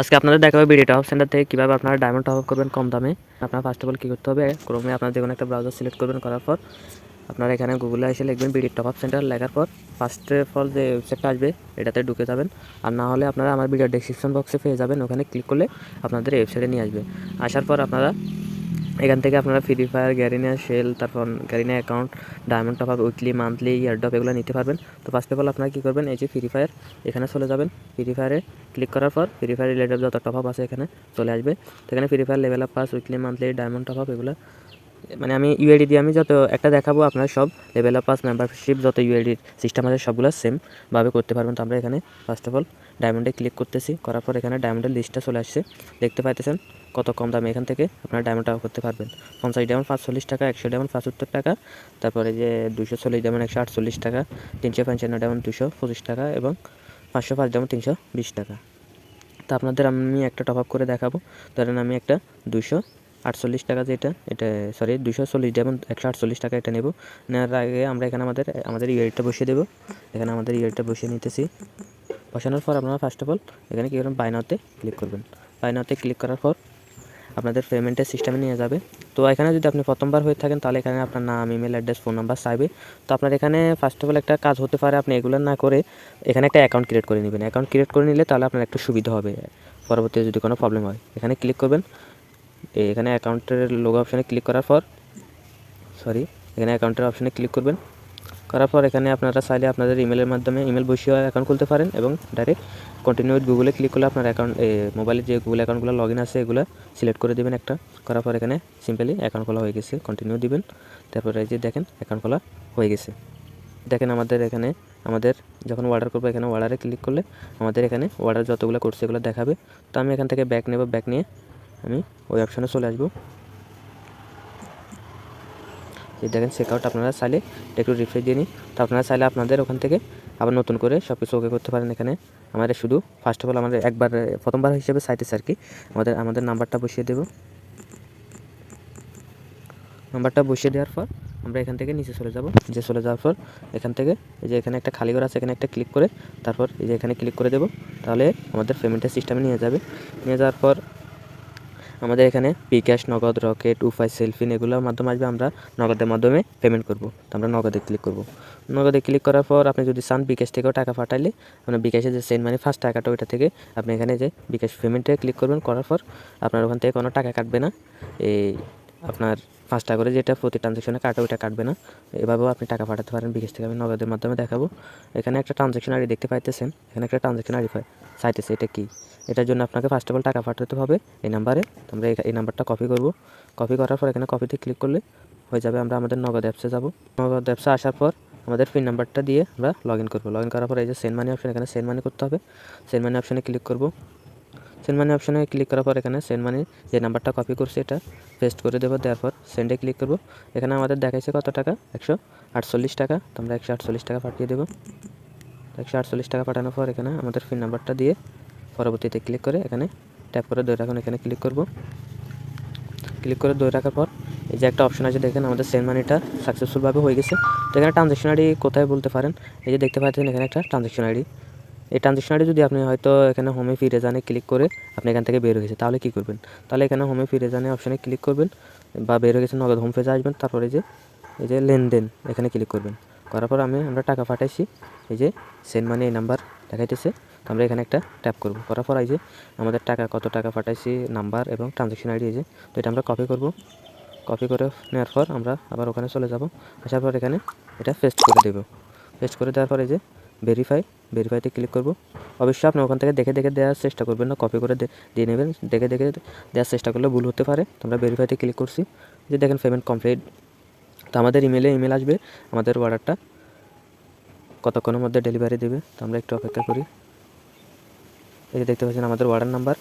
আজকে আপনাদের দেখাবো বিডি টপ সেন্টার থেকে কীভাবে আপনারা ডায়মন্ড টপ করবেন কম দামে। আপনারা ফার্স্ট অফ অল কী করতে হবে ক্রমে আপনার যে কোনো একটা ব্রাউজার সিলেক্ট করবেন করার পর, আপনারা এখানে গুগলে এসে লিখবেন বিডি টপ আপ সেন্টার লেখার পর ফার্স্ট অফ অল যে ওয়েবসাইটটা আসবে, এটাতে ঢুকে যাবেন। আর না হলে আপনারা আমার ভিডিও ডেসক্রিপশন বক্সে পেয়ে যাবেন। ওখানে ক্লিক করলে আপনাদের ওয়েবসাইটে নিয়ে আসবে। আসার পর আপনারা এখান থেকে আপনারা ফ্রি ফায়ার গ্যারিনা শেল তারপর Garena account diamond top up weekly monthly ইয়ারডপ এগুলো নিতে পারবেন। তো ফার্স্ট অফ অল আপনারা কী করবেন, এই যে ফ্রি ফায়ার এখানে চলে যাবেন। ফ্রি ফায়ারে ক্লিক করার পর ফ্রি ফায়ার রিলেটেড যত টপ আপ আছে এখানে চলে আসবে। তো এখানে Free Fire level up pass weekly monthly diamond top up এগুলো মানে আমি ইউআইডি দিয়ে আমি যত একটা দেখাবো, আপনার সব লেভেল আপ পাস মেম্বারশিপ যত ইউআইডির সিস্টেম আছে, সবগুলো সেমভাবে করতে পারবেন। তো আমরা এখানে ফার্স্ট অফ অল ডায়মন্ডে ক্লিক করতেছি। করার পর এখানে ডায়মন্ডের লিস্টটা চলে আসছে। দেখতে পাইতেছেন কত কম দামে এখান থেকে আপনারা ডায়মন্ড করতে পারবেন। পঞ্চাশ ডায়মন্ড পাঁচচল্লিশ টাকা, একশো ডায়মন্ড পঁচাত্তর টাকা। তারপরে যে দুশো চল্লিশ ডায়মন্ড একশো আটচল্লিশ টাকা, তিনশো পঞ্চান্ন ডায়মন্ড দুশো পঁচিশ টাকা এবং পাঁচশো পাঁচ ডায়মন্ড তিনশো বিশ টাকা। তো আপনাদের আমি একটা টপ আপ করে দেখাবো। ধরেন আমি একটা দুশো আটচল্লিশ টাকা যেটা, এটা সরি দুশো চল্লিশ ডায়মন্ড একশো আটচল্লিশ টাকা এটা নেব। নেওয়ার আগে আমরা এখানে আমাদের আমাদের ইয়ারটা বসিয়ে দেবো। এখানে আমাদের ইয়ারটা বসিয়ে নিতেছি। বসানোর পর আপনারা ফার্স্ট অফ অল এখানে কী করবেন? বাইনাতে ক্লিক করবেন। বাইনাতে ক্লিক করার পর আপনাদের পেমেন্টের সিস্টেমে নিয়ে যাবে। তো এখানে যদি আপনি প্রথমবার হয়ে থাকেন, তাহলে এখানে আপনার নাম ইমেল অ্যাড্রেস ফোন নাম্বার চাইবে। তো আপনার এখানে ফার্স্ট অফ অল একটা কাজ হতে পারে, আপনি এগুলো না করে এখানে একটা অ্যাকাউন্ট ক্রিয়েট করে নেবেন। অ্যাকাউন্ট ক্রিয়েট করে নিলে তাহলে আপনার একটু সুবিধা হবে। পরবর্তীতে যদি কোনো প্রবলেম হয়, এখানে ক্লিক করবেন। এখানে অ্যাকাউন্টের লোগো অপশানে ক্লিক করার পর সরি এখানে অ্যাকাউন্টের অপশানে ক্লিক করবেন। করার পর এখানে আপনারা চাইলে আপনাদের ইমেলের মাধ্যমে ইমেল বসিয়ে অ্যাকাউন্ট খুলতে পারেন এবং ডাইরেক্ট কন্টিনিউ গুগলে ক্লিক করলে আপনার অ্যাকাউন্ট মোবাইলে যে গুগল অ্যাকাউন্টগুলো লগ ইন আছে, এগুলো সিলেক্ট করে দেবেন একটা। করার পর এখানে সিম্পলি অ্যাকাউন্ট খোলা হয়ে গেছে কন্টিনিউ দিবেন। তারপরে এই যে দেখেন অ্যাকাউন্ট খোলা হয়ে গেছে। দেখেন আমাদের এখানে, আমাদের যখন অর্ডার করব, এখানে অর্ডারে ক্লিক করলে আমাদের এখানে অর্ডার যতগুলো করছে এগুলো দেখাবে, তো আমি এখান থেকে ব্যাক নেব ব্যাক নিয়ে আমি ওই অপশানে চলে আসব। এই দেখেন চেকআউট আপনারা চাইলে একটু রিফ্রেশ দিয়ে নিই তো আপনারা চাইলে আপনাদের ওখান থেকে আবার নতুন করে সব কিছু ওকে করতে পারেন এখানে। আমাদের শুধু ফার্স্ট অফ অল আমাদের একবার, প্রথমবার হিসেবে সাইটে আর কি, আমাদের আমাদের নাম্বারটা বসিয়ে দেব। নাম্বারটা বসিয়ে দেওয়ার পর আমরা এখান থেকে নিচে চলে যাব। নিচে চলে যাওয়ার পর এখান থেকে এই যে এখানে একটা খালি ঘর আছে, এখানে একটা ক্লিক করে তারপর এই যে এখানে ক্লিক করে দেব। তাহলে আমাদের পেমেন্টের সিস্টেমে নিয়ে যাবে। নিয়ে যাওয়ার পর আমাদের এখানে পিক্যাশ নগদ রকেট উফাই সেলফিন এগুলোর মাধ্যমে আসবে। আমরা নগদের মাধ্যমে পেমেন্ট করব। তো আমরা নগদে ক্লিক করব। নগদে ক্লিক করার পর আপনি যদি চান বিকাশ থেকেও টাকা পাঠাইলে আপনার বিকাশে যে সেন্ড মানে ফার্স্ট টাকাটা ওইটা থেকে আপনি এখানে যে বিকাশ পেমেন্টে ক্লিক করবেন। করার পর আপনার ওখান থেকে কোনো টাকা কাটবে না। এই আপনার পাঁচ টাকা করে যেটা প্রতি ট্রানজ্যাকশনে কাটে, ওইটা কাটবে না। এভাবেও আপনি টাকা পাঠাতে পারেন, বিকাশ থেকে আমি নগদের মাধ্যমে দেখাবো। এখানে একটা ট্রানজ্যাকশন আইডি দেখতে পাইতেছেন। এখানে একটা ট্রানজ্যাকশন আইডি চাইতেছে এটা কি? এটার জন্য আপনাকে ফার্স্ট অফ অল টাকা পাঠাতে হবে এই নাম্বারে আমরা এই- এই নাম্বারটা কপি করব। কপি করার পর এখানে কপিতে ক্লিক করলে হয়ে যাবে আমরা আমাদের নগদ অ্যাপসে যাব। নগদ অ্যাপসে আসার পর আমাদের পিন নাম্বারটা দিয়ে আমরা লগ ইন করব। লগ ইন করার পর এই যে সেন্ড মানি অপশন এখানে সেন্ড মানি করতে হবে। সেন্ড মানি অপশানে ক্লিক করব। সেন্ড মানি অপশানে ক্লিক করার পর এখানে সেন্ড মানি যে নাম্বারটা কপি করছি এটা পেস্ট করে দেবো দেওয়ার পর সেন্ডে ক্লিক করব। এখানে আমাদের দেখাইছে কত টাকা? একশো আটচল্লিশ টাকা। তো আমরা একশো আটচল্লিশ টাকা পাঠিয়ে দেবো। একশো আটচল্লিশ টাকা পাঠানোর পর এখানে আমাদের ফিন নাম্বারটা দিয়ে পরবর্তীতে ক্লিক করে এখানে ট্যাপ করে ধরে রাখুন, এখানে ক্লিক করব। ক্লিক করে ধরে রাখার পর এই যে একটা অপশন আছে, দেখেন আমাদের সেন্ড মানিটা সাকসেসফুলভাবে হয়ে গেছে। তো এখানে ট্রানজ্যাকশন আইডি কোথায় বলতে পারেন? এই যে দেখতে পাচ্ছেন এখানে একটা ট্রানজ্যাকশন আইডি এই ট্রানজ্যাকশন আইডি যদি আপনি হয়তো এখানে হোমে ফিরে জানে ক্লিক করে আপনি এখান থেকে বের হয়েছে তাহলে কী করবেন? তাহলে এখানে হোমে ফিরে জানে অপশানে ক্লিক করবেন বা বের হয়ে গেছে নগদ হোম পেজে আসবেন, তারপরে যে, এই যে লেনদেন, এখানে ক্লিক করবেন। করার পর আমি, আমরা টাকা পাঠাইছি, এই যে সেন্ড মানি এই নাম্বার দেখাইতেছে আমরা এখানে একটা ট্যাপ করব। করার পর এই যে, আমাদের টাকা, কত টাকা পাঠাইছি নাম্বার এবং ট্রানজ্যাকশন আইডি এই যে, তো এটা আমরা কপি করব। কপি করে নেওয়ার পর আমরা আবার ওখানে চলে যাব। আসার পর এখানে এটা পেস্ট করে দেব। পেস্ট করে দেওয়ার পর এই যে ভেরিফাই ভেরিফাইতে ক্লিক করব। অবশ্যই আপনি ওখান থেকে দেখে দেখে দেওয়ার চেষ্টা করবেন না কপি করে দিয়ে নেবেন। দেখে দেখে দেওয়ার চেষ্টা করলে ভুল হতে পারে। আমরা ভেরিফাইতে ক্লিক করছি। যে দেখেন পেমেন্ট কমপ্লিট তো আমাদের ইমেলে ইমেল আসবে আমাদের অর্ডারটা কতক্ষণের মধ্যে ডেলিভারি দেবে? তো আমরা একটু অপেক্ষা করি। এই যে দেখতে পাচ্ছেন আমাদের অর্ডার নাম্বার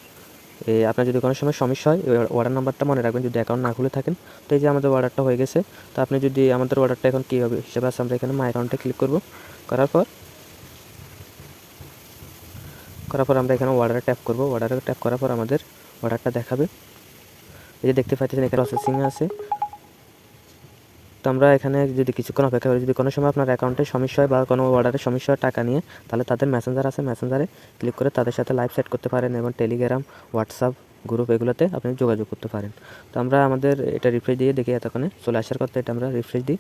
এই আপনার যদি কোনো সময় সমস্যা হয় অর্ডার নাম্বারটা মনে রাখবেন। যদি অ্যাকাউন্ট না খুলে থাকেন, তো এই যে আমাদের অর্ডারটা হয়ে গেছে। তো আপনি যদি আমাদের অর্ডারটা এখন কী হবে হিসেবে আছে, আমরা এখানে মাই অ্যাকাউন্টে ক্লিক করব। করার পর করার পর আমরা এখানে অর্ডারে ট্যাপ করব। অর্ডারে ট্যাপ করার পর আমাদের অর্ডারটা দেখাবে। এই যে দেখতে পাচ্ছেন এখানে প্রসেসিংয়ে আছে। তো আমরা এখানে যদি কিছুক্ষণ অপেক্ষা করি, যদি কোনো সময় আপনার অ্যাকাউন্টে সমস্যা হয় বা কোনো অর্ডারের সমস্যা হয় টাকা নিয়ে, তাহলে তাদের মেসেঞ্জার আছে। মেসেঞ্জারে ক্লিক করে তাদের সাথে লাইভ সেট করতে পারেন এবং টেলিগ্রাম হোয়াটসঅ্যাপ গ্রুপ এগুলোতে আপনি যোগাযোগ করতে পারেন। তো আমরা আমাদের এটা রিফ্রেশ দিয়ে দেখি এতক্ষণে। চলে আসার কথা এটা আমরা রিফ্রেশ দিই।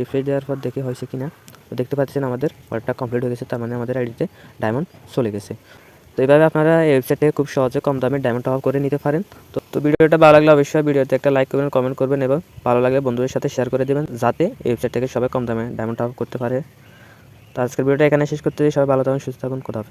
রিফ্রেশ দেওয়ার পর দেখি হয়েছে কি না দেখতে পাচ্ছেন আমাদের অর্ডারটা কমপ্লিট হয়ে গেছে, তার মানে আমাদের আইডিতে ডায়মন্ড চলে গেছে। তো এইভাবে আপনারা এই থেকে খুব সহজে কম দামে ডায়মন্ড টপ করে নিতে পারেন। তো তো ভিডিওটা ভালো লাগলে অবশ্যই ভিডিওতে একটা লাইক করবেন কমেন্ট করবেন এবং ভালো লাগলে বন্ধুদের সাথে শেয়ার করে দেবেন যাতে এই ওয়েবসাইট থেকে সবাই কম দামে ডায়মন্ড টপ করতে পারে। তো আজকের ভিডিওটা এখানে শেষ করতে সবাই ভালো থাকুন, সুস্থ থাকুন। কোথাও